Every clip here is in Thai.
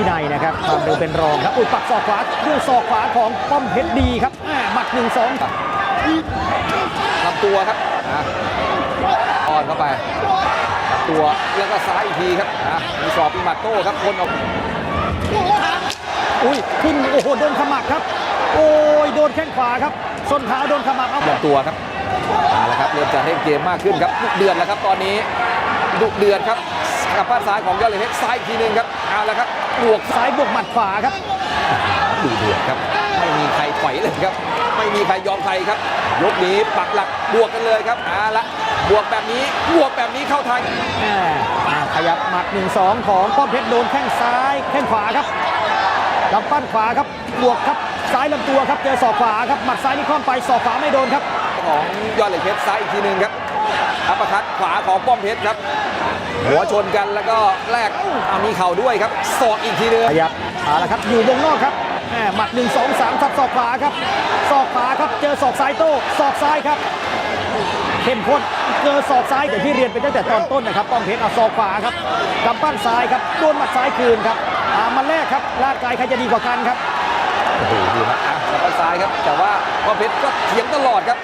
วินัยนะครับความเร็วเป็นรองครับอุ้ยปักศอกขวาด้วยศอกขวาของป้อมเพชรดีครับแหม่หมัดหนึ่งสองลำตัวครับอะอ่อนเข้าไปลำตัวแล้วก็ซ้ายอีกทีครับอะมีสอบมีหมัดโต้ครับคนออกอุ้ยขึ้นโอ้โหโดนขมักครับ โอ้ยโดนแข้งขวาครับส้นเท้าโดนขมักเอาลำตัวครับเอาละครับเริ่มจะเร่งเกมมากขึ้นครับดุเดือดแล้วครับตอนนี้ดุเดือดครับกับป้านซ้ายของยอดเหล็กเพชรซ้ายอีกทีหนึงครับเอาละครับ บวกซ้ายบวกหมัดขวาครับดุเดือดครับ ไม่มีใครถอยเลยครับ ไม่มีใครยอมใครครับ ยกนี้ปักหลักบวกกันเลยครับเอาละบวกแบบนี้บวกแบบนี้เข้าทางแหม่อ่าขยับหมัด 1-2 ของป้อมเพชรโดนแข้งซ้ายแข้งขวาครับกำปั้นขวาครับบวกครับซ้ายลำตัวครับเจอศอกขวาครับหมัดซ้ายนี่คล่อมไปศอกขวาไม่โดนครับ ของยอดเหล็กเพชรซ้ายอีกทีหนึ่งครับ อัปเปอร์คัดขวาของป้อมเพชรครับ หัวชนกันแล้วก็แลกเอามีเข่าด้วยครับศอกอีกทีหนึงขยับเอาละครับอยู่วงนอกครับแหม่หมัด1 2 3ทับศอกขวาครับศอกขวาครับเจอศอกซ้ายโต้ศอกซ้ายครับเข้มข้นเจอศอกซ้ายอย่างที่เรียนไปตั้งแต่ตอนต้นนะครับป้อมเพชรเอาศอกขวาครับกำปั้นซ้ายครับโดนหมัดซ้ายคืนครับอ่ามาแรกครับร่างกายใครจะดีกว่ากันครับโอ้โหดูครับอะแล้วก็ซ้ายครับ แต่ว่าป้อมเพชรก็เถียงตลอดครับ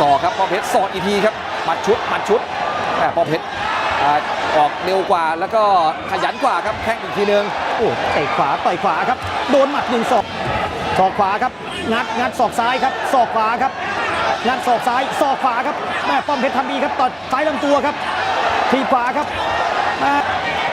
ศอกครับป้อมเพชรศอกอีกทีครับหมัดชุดหมัดชุดแต่ป้อมเพชรอ่าออกเร็วกว่าแล้วก็ขยันกว่าครับแข้งอีกทีหนึงโอ้เตะขวาต่อยขวาครับ โดนหมัดหนึ่งศอกศอกขวาครับ งัดงัดศอกซ้ายครับศอกขวาครับ งัดศอกซ้ายศอกขวาครับแม่ป้อมเพชรทำดีครับต่อซ้ายลำตัวครับ ทีบขวาครับแม่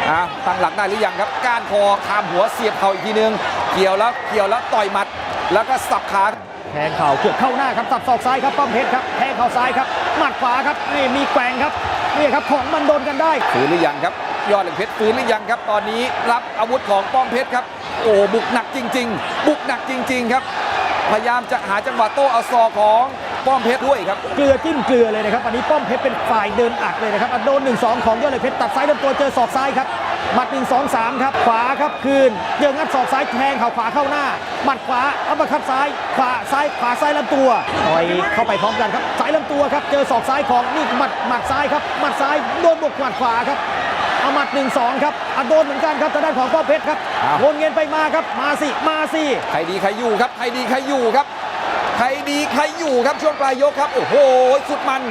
อะตั้งหลักได้หรือยังครับ ก้านคอคามหัวเสียบเข่าอีกทีหนึง เกี่ยวแล้วเกี่ยวแล้วต่อยหมัด แล้วก็สับขา แทงเข่าเกือบเข้าหน้าครับสับศอกซ้ายครับป้อมเพชรครับแทงเข่าซ้ายครับหมัดขวาครับนี่มีแกว่งครับนี่ครับของมันโดนกันได้ฟื้นหรือยังครับยอดเหล็กเพชรฟื้นหรือยังครับ ตอนนี้รับอาวุธของป้อมเพชรครับ โอ้บุกหนักจริง ๆ บุกหนักจริง ๆ ครับ พยายามจะหาจังหวะโต้เอาซอกของป้อมเพชรด้วยครับเกลือจิ้มเกลือเลยนะครับวันนี้ป้อมเพชรเป็นฝ่ายเดินอัดเลยนะครับอะโดน1 2ของยอดเหล็กเพชรตัดซ้ายลำตัวเจอศอกซ้ายครับ หมัด 1 2 3 ครับ ขวาครับคืนเจองัดศอกซ้ายแทงเข่าขวาเข้าหน้า หมัดขวาอัปเปอร์คัดซ้าย ขวาซ้ายขวาซ้ายลำตัวต่อยเข้าไปพร้อมกันครับซ้ายลำตัวครับเจอศอกซ้ายของนี่หมัดหมัดซ้ายครับหมัดซ้ายโดนบวกหมัดขวาครับเอาหมัด1 2ครับอะโดนเหมือนกันครับทางด้านของป้อมเพชรครับอ้าววนเงินไปมาครับมาสิมาสิใครดีใครอยู่ครับใครดีใครอยู่ครับใครดีใครอยู่ครับช่วงปลายยกครับโอ้โหสุดมัน